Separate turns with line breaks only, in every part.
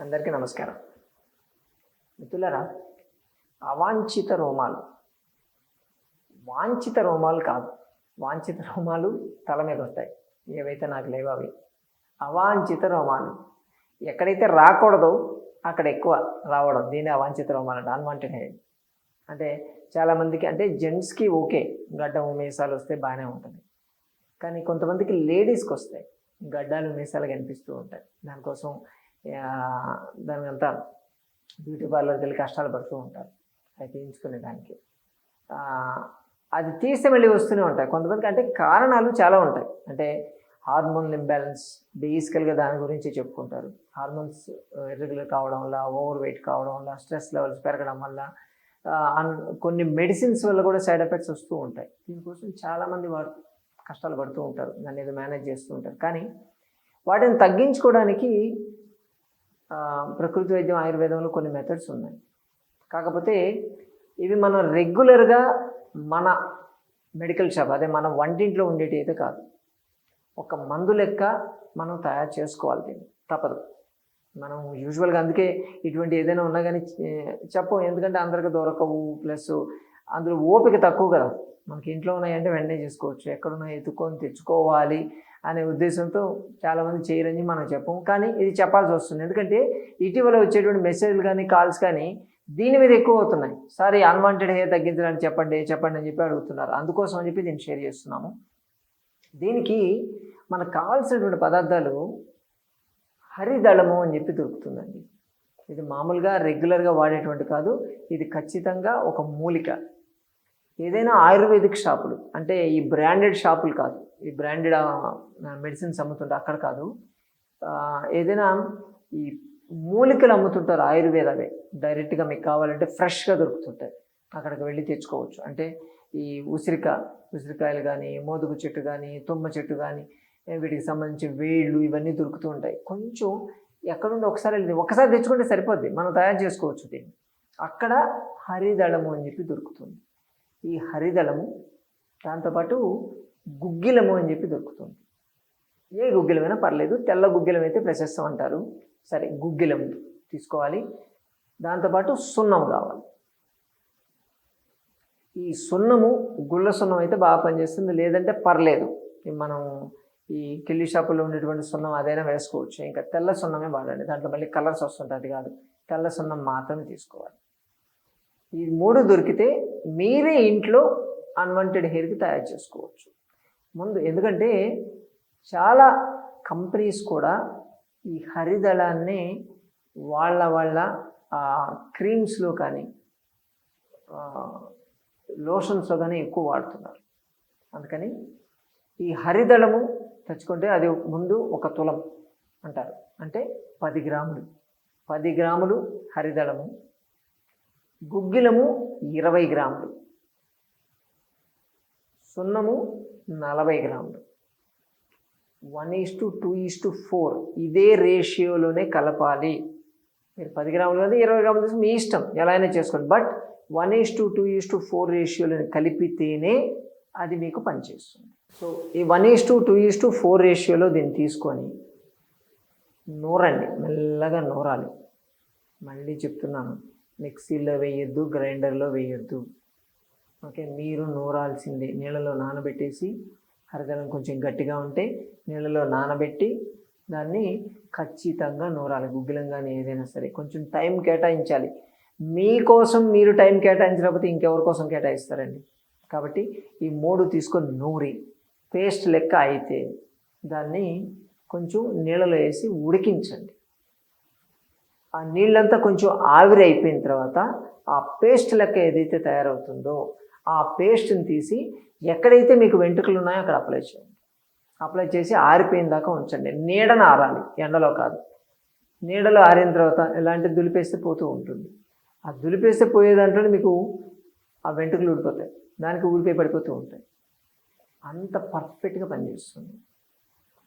అందరికీ నమస్కారం. మిత్రులరా అవాంఛిత రోమాలు. వాంఛిత రోమాలు కాదు. వాంఛిత రోమాలు తల మీద వస్తాయి. ఏవైతే నాకు లేవు అవి. అవాంఛిత రోమాలు. ఎక్కడైతే రాకూడదో అక్కడ ఎక్కువ రావడం. దీని అవాంఛిత రోమాలు అంటే. అన్వాంటెడ్ హెయిర్ అంటే చాలామందికి అంటే జెంట్స్కి ఓకే. గడ్డం మీసాలు వస్తే బాగానే ఉంటుంది. కానీ కొంతమందికి లేడీస్కి వస్తాయి. గడ్డాలు మీసాలు కనిపిస్తూ ఉంటాయి. దానికోసం ఆ, దానికంతా బ్యూటీ పార్లర్కి వెళ్ళి కష్టాలు పడుతూ ఉంటారు. అది తీయించుకునే దానికి. అది తీస్తే మళ్ళీ వస్తూనే ఉంటాయి. కొంతమందికి అంటే కారణాలు చాలా ఉంటాయి. అంటే హార్మోన్ ఇంబ్యాలెన్స్ బేసికల్గా దాని గురించి చెప్పుకుంటారు. హార్మోన్స్ ఇర్రెగ్యులర్ కావడం వల్ల ఓవర్ వెయిట్ కావడం వల్ల స్ట్రెస్ లెవెల్స్ పెరగడం వల్ల కొన్ని మెడిసిన్స్ వల్ల కూడా సైడ్ ఎఫెక్ట్స్ వస్తూ ఉంటాయి. దీనికోసం చాలామంది వాడు కష్టాలు పడుతూ ఉంటారు. దాన్ని ఏదో మేనేజ్ చేస్తూ ఉంటారు. కానీ వాటిని తగ్గించుకోవడానికి ప్రకృతి వైద్యం ఆయుర్వేదంలో కొన్ని మెథడ్స్ ఉన్నాయి. కాకపోతే ఇవి మనం రెగ్యులర్గా మన మెడికల్ షాప్ అదే మన వంటింట్లో ఉండేటి అయితే కాదు. ఒక మందు లెక్క మనం తయారు చేసుకోవాలి దీన్ని. తప్పదు. మనం యూజువల్గా అందుకే ఇటువంటి ఏదైనా ఉన్నా కానీ చెప్పం. ఎందుకంటే అందరికి దొరకవు. ప్లస్ అందులో ఓపిక తక్కువ కదా. మనకి ఇంట్లో ఉన్నాయంటే వెంటనే చేసుకోవచ్చు. ఎక్కడున్నా ఎత్తుకొని తెచ్చుకోవాలి. అనే ఉద్దేశంతో చాలామంది చేయరని మనం చెప్పం కానీ ఇది చెప్పాల్సి వస్తుంది. ఎందుకంటే ఇటీవల వచ్చేటువంటి మెసేజ్లు కానీ కాల్స్ కానీ దీని మీద ఎక్కువ అవుతున్నాయి. సారీ అన్వాంటెడ్ హెయిర్ తగ్గించడానికి చెప్పండి చెప్పండి అని చెప్పి అడుగుతున్నారు. అందుకోసం అని చెప్పి దీన్ని షేర్ చేస్తున్నాము. దీనికి మనకు కావాల్సినటువంటి పదార్థాలు హరిదళము అని చెప్పి దొరుకుతుందండి. ఇది మామూలుగా రెగ్యులర్గా వాడేటువంటి కాదు. ఇది ఖచ్చితంగా ఒక మూలిక. ఏదైనా ఆయుర్వేదిక్ షాపులు అంటే ఈ బ్రాండెడ్ షాపులు కాదు ఈ బ్రాండెడ్ మెడిసిన్స్ అమ్ముతుంటే అక్కడ కాదు. ఏదైనా ఈ మూలికలు అమ్ముతుంటారు ఆయుర్వేదవే డైరెక్ట్గా మీకు కావాలంటే ఫ్రెష్గా దొరుకుతుంటాయి. అక్కడికి వెళ్ళి తెచ్చుకోవచ్చు. అంటే ఈ ఉసిరిక ఉసిరికాయలు కానీ మోదుగు చెట్టు కానీ తుమ్మ చెట్టు కానీ వీటికి సంబంధించి వేళ్ళు ఇవన్నీ దొరుకుతూ ఉంటాయి. కొంచెం ఎక్కడుండి ఒకసారి వెళ్ళి ఒకసారి తెచ్చుకుంటే సరిపోద్ది. మనం తయారు చేసుకోవచ్చు దీన్ని. అక్కడ హరిదళము అని చెప్పి దొరుకుతుంది. ఈ హరిదళము దాంతోపాటు గుగ్గిలము అని చెప్పి దొరుకుతుంది. ఏ గుగ్గిలమైనా పర్లేదు తెల్ల గుగ్గిలం అయితే ప్రశస్తం అంటారు. సరే గుగ్గిలం తీసుకోవాలి. దాంతోపాటు సున్నం కావాలి. ఈ సున్నము గుళ్ళ సున్నం అయితే బాగా పనిచేస్తుంది. లేదంటే పర్లేదు. మనం ఈ కిల్లి షాపులో ఉండేటువంటి సున్నం అదైనా వేసుకోవచ్చు. ఇంకా తెల్ల సున్నమే వాడండి దాంట్లో మళ్ళీ కలర్స్ వస్తుంటాయి అది కాదు. తెల్ల సున్నం మాత్రమే తీసుకోవాలి. ఈ మూడు దొరికితే మీరే ఇంట్లో అన్వాంటెడ్ హెయిర్కి తయారు చేసుకోవచ్చు. ముందు ఎందుకంటే చాలా కంపెనీస్ కూడా ఈ హరిదళాన్ని వాళ్ళ వాళ్ళ క్రీమ్స్లో కానీ లోషన్స్లో కానీ ఎక్కువ వాడుతున్నారు. అందుకని ఈ హరిదళము తెచ్చుకుంటే అది ముందు ఒక తులం అంటారు. అంటే పది గ్రాములు. పది గ్రాములు హరిదళము. గుగ్గిలము ఇరవై గ్రాములు. సున్నము నలభై గ్రాములు. One is to two is to four. ఇదే రేషియోలోనే కలపాలి. మీరు పది గ్రాములు కదా ఇరవై గ్రాములు తీసుకుని మీ ఇష్టం. ఎలా అయినా చేసుకోండి. But one is to two is to four రేషియోలోని కలిపితేనే అది మీకు పనిచేస్తుంది. సో ఈ one is to two is to four రేషియోలో దీన్ని తీసుకొని నూరండి. మెల్లగా నూరాలి. మళ్ళీ చెప్తున్నాను. మిక్సీలో వేయొద్దు గ్రైండర్లో వేయొద్దు. ఓకే మీరు నూరాల్సిందే. నీళ్ళలో నానబెట్టేసి హరిదళం కొంచెం గట్టిగా ఉంటే నీళ్ళలో నానబెట్టి దాన్ని ఖచ్చితంగా నూరాలి. గుగ్గిలం కానీ ఏదైనా సరే కొంచెం టైం కేటాయించాలి. మీకోసం మీరు టైం కేటాయించకపోతే ఇంకెవరి కోసం కేటాయిస్తారండి? కాబట్టి ఈ మూడు తీసుకొని నూరి. పేస్ట్ లెక్క అయితే దాన్ని కొంచెం నీళ్ళలో వేసి ఉడికించండి. ఆ నీళ్ళంతా కొంచెం ఆవిరి అయిపోయిన తర్వాత ఆ పేస్ట్ లెక్క ఏదైతే తయారవుతుందో ఆ పేస్ట్ని తీసి ఎక్కడైతే మీకు వెంట్రుకలు ఉన్నాయో అక్కడ అప్లై చేయండి. అప్లై చేసి ఆరిపోయిన దాకా ఉంచండి. నీడన ఆరాలి. ఎండలో కాదు. నీడలో ఆరిన తర్వాత ఇలాంటి దులిపేస్తే పోతూ ఉంటుంది. ఆ దులిపేస్తే పోయే మీకు ఆ వెంట్రుకలు ఊడిపోతాయి. దానికి ఊడిపోయి పడిపోతూ ఉంటాయి. అంత పర్ఫెక్ట్గా పనిచేస్తుంది.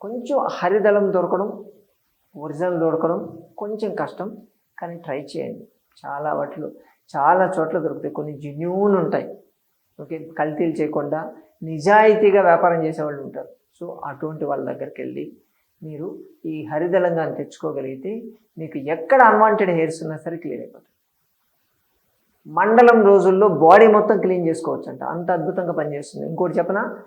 కొంచెం హరిదళం దొరకడం ఒరిజినల్ దొరకడం కొంచెం కష్టం కానీ ట్రై చేయండి. చాలా వాటిలో చాలా చోట్ల దొరుకుతాయి. కొన్ని జెన్యూన్ ఉంటాయి. ఓకే? కల్తీలు చేయకుండా నిజాయితీగా వ్యాపారం చేసేవాళ్ళు ఉంటారు. సో అటువంటి వాళ్ళ దగ్గరికి వెళ్ళి మీరు ఈ హరిదలంగాన్ని తెచ్చుకోగలిగితే మీకు ఎక్కడ అన్వాంటెడ్ హెయిర్స్ ఉన్నా సరే క్లియర్ అయిపోతుంది మండలం రోజుల్లో బాడీ మొత్తం క్లీన్ చేసుకోవచ్చు అంట అంత అద్భుతంగా పనిచేస్తుంది. ఇంకోటి చెప్పనా?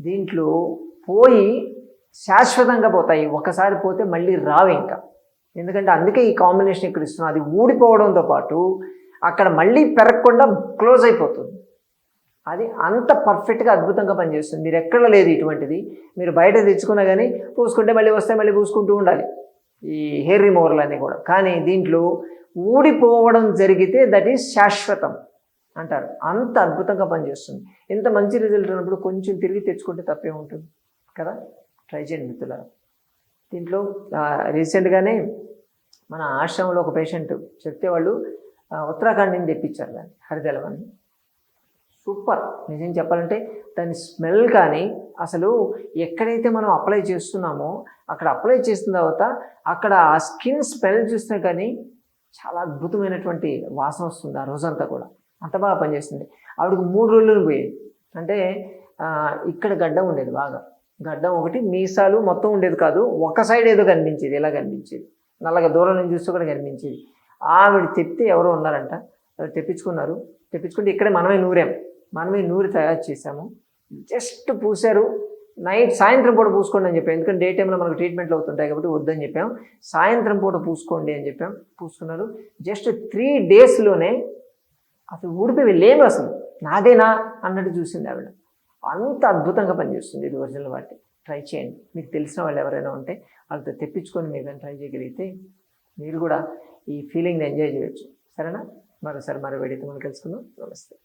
దీంట్లో పోయి శాశ్వతంగా పోతాయి. ఒకసారి పోతే మళ్ళీ రావు ఇంకా. ఎందుకంటే అందుకే ఈ కాంబినేషన్ ఇక్కడ ఇస్తున్నాం. అది ఊడిపోవడంతో పాటు అక్కడ మళ్ళీ పెరగకుండా క్లోజ్ అయిపోతుంది. అది అంత పర్ఫెక్ట్గా అద్భుతంగా పనిచేస్తుంది. మీరు ఎక్కడ లేదు ఇటువంటిది. మీరు బయట తెచ్చుకున్నా కానీ పూసుకుంటే మళ్ళీ వస్తే మళ్ళీ పూసుకుంటూ ఉండాలి. ఈ హెయిర్ రిమూవర్లు అన్నీ కూడా. కానీ దీంట్లో ఊడిపోవడం జరిగితే దట్ ఈస్ శాశ్వతం అంటారు. అంత అద్భుతంగా పనిచేస్తుంది. ఇంత మంచి రిజల్ట్ ఉన్నప్పుడు కొంచెం తిరిగి తెచ్చుకుంటే తప్పే ఉంటుంది? కదా? ట్రై చేయండి మిత్రులారా దీంట్లో రీసెంట్గానే మన ఆశ్రమంలో ఒక పేషెంట్ చెప్తే వాళ్ళు ఉత్తరాఖండ్ నుంచి తెప్పించారు దాన్ని హరిదళం సూపర్! నిజం చెప్పాలంటే దాని స్మెల్ కానీ అసలు ఎక్కడైతే మనం అప్లై చేస్తున్నామో అక్కడ అప్లై చేసిన తర్వాత అక్కడ ఆ స్కిన్ స్మెల్ చూస్తే కానీ చాలా అద్భుతమైనటువంటి వాసన వస్తుంది ఆ రోజంతా కూడా. అంత బాగా పనిచేస్తుంది. ఆవిడకి మూడు రోజులు పోయాయి. అంటే ఇక్కడ గడ్డ ఉండేది బాగా. గడ్డం ఒకటి మీసాలు మొత్తం ఉండేది కాదు. ఒక సైడ్ ఏదో కనిపించేది ఇలా కనిపించేది? నల్లగా దూరం నుంచి చూస్తే కూడా కనిపించేది. ఆవిడ తెప్పితే ఎవరో ఉన్నారంట తెప్పించుకున్నారు. తెప్పించుకుంటే ఇక్కడే మనమే నూరాం. మనమే నూరి తయారు చేసాము జస్ట్ పూసారు నైట్ సాయంత్రం పూట పూసుకోండి అని చెప్పాం. ఎందుకంటే డే టైంలో మనకు ట్రీట్మెంట్లు అవుతుంటాయి కాబట్టి వద్దని చెప్పాం. సాయంత్రం పూట పూసుకోండి అని చెప్పాం. పూసుకున్నారు. జస్ట్ త్రీ డేస్లోనే అసలు ఊడిపోయి లేవు అసలు. నాదేనా అన్నట్టు చూసింది ఆవిడ. అంత అద్భుతంగా పనిచేస్తుంది ఇది ఒరిజినల్ వాటి. ట్రై చేయండి. మీకు తెలిసిన వాళ్ళు ఎవరైనా ఉంటే వాళ్ళతో తెప్పించుకొని మీరు ట్రై చేయగలిగితే మీరు కూడా ఈ ఫీలింగ్ని ఎంజాయ్ చేయొచ్చు. సరేనా? మరోసారి మరో వీడియోతో మనం కలుసుకుందాం. నమస్తే.